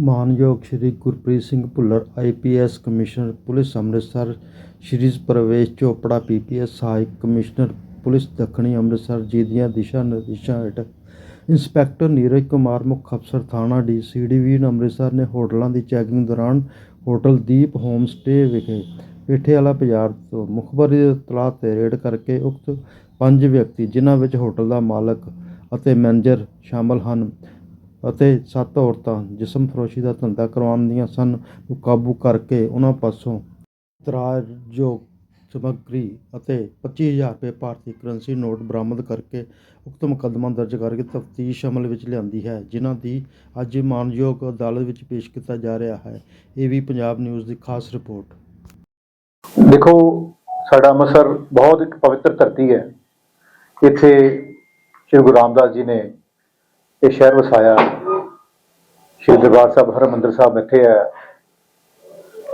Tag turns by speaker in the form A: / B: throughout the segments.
A: ਮਾਨਯੋਗ Shri Gurpreet Singh Bhullar IPS commissioner, police Amritsar, Shri Pravesh Chopra PPS ਸਹਾਇਕ commissioner, police ਦੱਖਣੀ ਅੰਮ੍ਰਿਤਸਰ, ਜੀ ਦੀਆਂ ਦਿਸ਼ਾ ਨਿਰਦੇਸ਼ਾਂ ਹੇਠ ਇੰਸਪੈਕਟਰ ਨੀਰਜ ਕੁਮਾਰ, ਮੁੱਖ ਅਫਸਰ ਥਾਣਾ ਡੀ ਵੀ ਅੰਮ੍ਰਿਤਸਰ ਨੇ ਹੋਟਲਾਂ ਦੀ ਚੈਕਿੰਗ ਦੌਰਾਨ ਹੋਟਲ ਦੀਪ ਹੋਮ ਸਟੇ ਵਿਖੇ ਪੇਠੇ ਵਾਲਾ ਬਾਜ਼ਾਰ ਤੋਂ ਮੁਖਬਰੀ ਦੇ ਇਤਲਾਹ ਤੇ ਰੇਡ ਕਰਕੇ ਉਕਤ ਪੰਜ ਵਿਅਕਤੀ, ਜਿਨ੍ਹਾਂ ਵਿੱਚ ਹੋਟਲ ਦਾ ਮਾਲਕ ਅਤੇ ਮੈਨੇਜਰ ਸ਼ਾਮਲ ਹਨ। ਅਤੇ ਸੱਤ ਔਰਤਾਂ ਜਿਸਮ ਫਰੋਸ਼ੀ ਦਾ ਧੰਦਾ ਕਰਵਾਉਂਦੀਆਂ ਸਨ ਨੂੰ ਕਾਬੂ ਕਰਕੇ ਉਹਨਾਂ ਪਾਸੋਂ ਇਤਰਾਜ਼ਯੋਗ ਸਮੱਗਰੀ ਅਤੇ 25000 ਰੁਪਏ ਭਾਰਤੀ ਕਰੰਸੀ ਨੋਟ ਬਰਾਮਦ ਕਰਕੇ ਉਕਤ ਮੁਕੱਦਮਾ ਦਰਜ ਕਰਕੇ ਤਫਤੀਸ਼ ਅਮਲ ਵਿੱਚ ਲਿਆਂਦੀ ਹੈ, ਜਿਨ੍ਹਾਂ ਦੀ ਅੱਜ ਮਾਨਯੋਗ ਅਦਾਲਤ ਵਿੱਚ ਪੇਸ਼ ਕੀਤਾ ਜਾ ਰਿਹਾ ਹੈ। ਇਹ ਵੀ ਪੰਜਾਬ ਨਿਊਜ਼ ਦੀ ਖਾਸ ਰਿਪੋਰਟ।
B: ਦੇਖੋ, ਸਾਡਾ ਅੰਮ੍ਰਿਤਸਰ ਬਹੁਤ ਇੱਕ ਪਵਿੱਤਰ ਧਰਤੀ ਹੈ। ਇੱਥੇ ਸ਼੍ਰੀ ਗੁਰੂ ਰਾਮਦਾਸ ਜੀ ਨੇ ਇਹ ਸ਼ਹਿਰ ਵਸਾਇਆ। ਸ਼੍ਰੀ ਦਰਬਾਰ ਸਾਹਿਬ, ਹਰਿਮੰਦਰ ਸਾਹਿਬ ਇੱਥੇ ਹੈ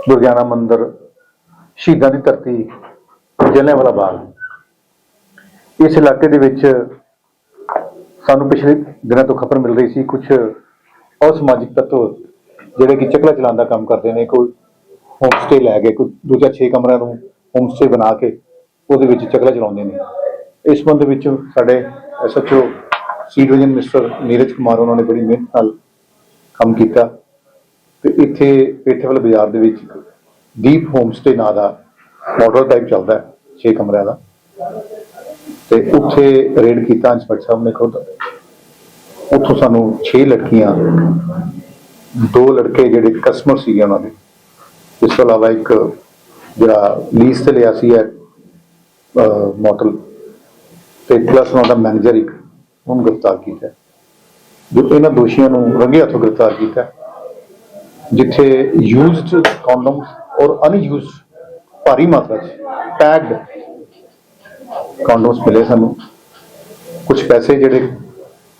B: ਦੁਰਗਿਆਨਾ ਮੰਦਿਰ, ਸ਼ਹੀਦਾਂ ਦੀ ਧਰਤੀ ਜਲਿਆਂਵਾਲਾ ਬਾਗ। ਇਸ ਇਲਾਕੇ ਦੇ ਵਿੱਚ ਸਾਨੂੰ ਪਿਛਲੇ ਦਿਨਾਂ ਤੋਂ ਖਬਰ ਮਿਲ ਰਹੀ ਸੀ ਕੁਝ ਅਸਮਾਜਿਕ ਤੱਤਵ, ਜਿਹੜੇ ਕਿ ਚੱਕਲਾ ਚਲਾਉਣ ਦਾ ਕੰਮ ਕਰਦੇ ਨੇ, ਕੋਈ ਹੋਮ ਸਟੇ ਲੈ ਕੇ, ਕੋਈ ਦੂਜਾ 6 ਕਮਰਿਆਂ ਨੂੰ ਹੋਮ ਸਟੇ ਬਣਾ ਕੇ, ਉਹਦੇ ਵਿੱਚ ਚਕਲਾ ਚਲਾਉਂਦੇ ਨੇ। ਇਸ ਸੰਬੰਧ ਵਿੱਚ ਸਾਡੇ SHO C division mister Neeraj Kumar, ਉਹਨਾਂ ਨੇ ਬੜੀ ਮਿਹਨਤ ਨਾਲ ਕੰਮ ਕੀਤਾ ਤੇ ਇੱਥੇ ਪੇਠੇ ਬਾਜ਼ਾਰ ਦੇ ਵਿੱਚ ਦੀਪ ਹੋਮ ਸਟੇ ਨਾਂ ਦਾ ਮਾਡਲ ਟਾਈਪ ਚੱਲਦਾ ਹੈ 6 ਕਮਰਿਆਂ ਦਾ। ਤੇ ਉੱਥੇ ਰੇਡ ਕੀਤਾ ਇੰਸਪੈਕਟਰ ਸਾਹਿਬ ਨੇ ਖੁਦ। ਉੱਥੋਂ ਸਾਨੂੰ 6 ਲੜਕੀਆਂ, ਦੋ ਲੜਕੇ ਜਿਹੜੇ ਕਸਟਮਰ ਸੀਗੇ ਉਹਨਾਂ ਦੇ। ਇਸ ਤੋਂ ਇਲਾਵਾ ਇੱਕ ਜਿਹੜਾ ਲੀਸ ਤੇ ਲਿਆ ਸੀ ਹੈ ਮੋਟਲ ਤੇ ਪਲੱਸ ਉਹਨਾਂ ਦਾ ਮੈਨੇਜਰ ਇੱਕ ਉਹਨੂੰ ਗ੍ਰਿਫਤਾਰ ਕੀਤਾ। ਜੋ ਇਹਨਾਂ ਦੋਸ਼ੀਆਂ ਨੂੰ ਰੰਗੇ ਹੱਥੋਂ ਗ੍ਰਿਫਤਾਰ ਕੀਤਾ, ਜਿੱਥੇ ਯੂਜ਼ਡ ਕੰਡੋਮਸ ਔਰ ਅਨਯੂਜ਼ਡ ਭਾਰੀ ਮਾਤਰਾ ਚ ਪੈਕਡ ਕੰਡੋਮਸ ਮਿਲੇ ਸਾਨੂੰ। ਕੁਝ ਪੈਸੇ ਜਿਹੜੇ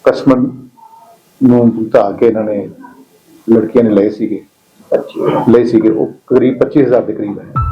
B: ਕਸਟਮਰ ਨੂੰ ਭੁਗਤਾ ਕੇ ਇਹਨਾਂ ਨੇ, ਲੜਕੀਆਂ ਨੇ ਲਏ ਸੀਗੇ। ਲਏ ਸੀਗੇ, ਉਹ ਕਰੀਬ 25000 ਦੇ ਕਰੀਬ ਹੈ।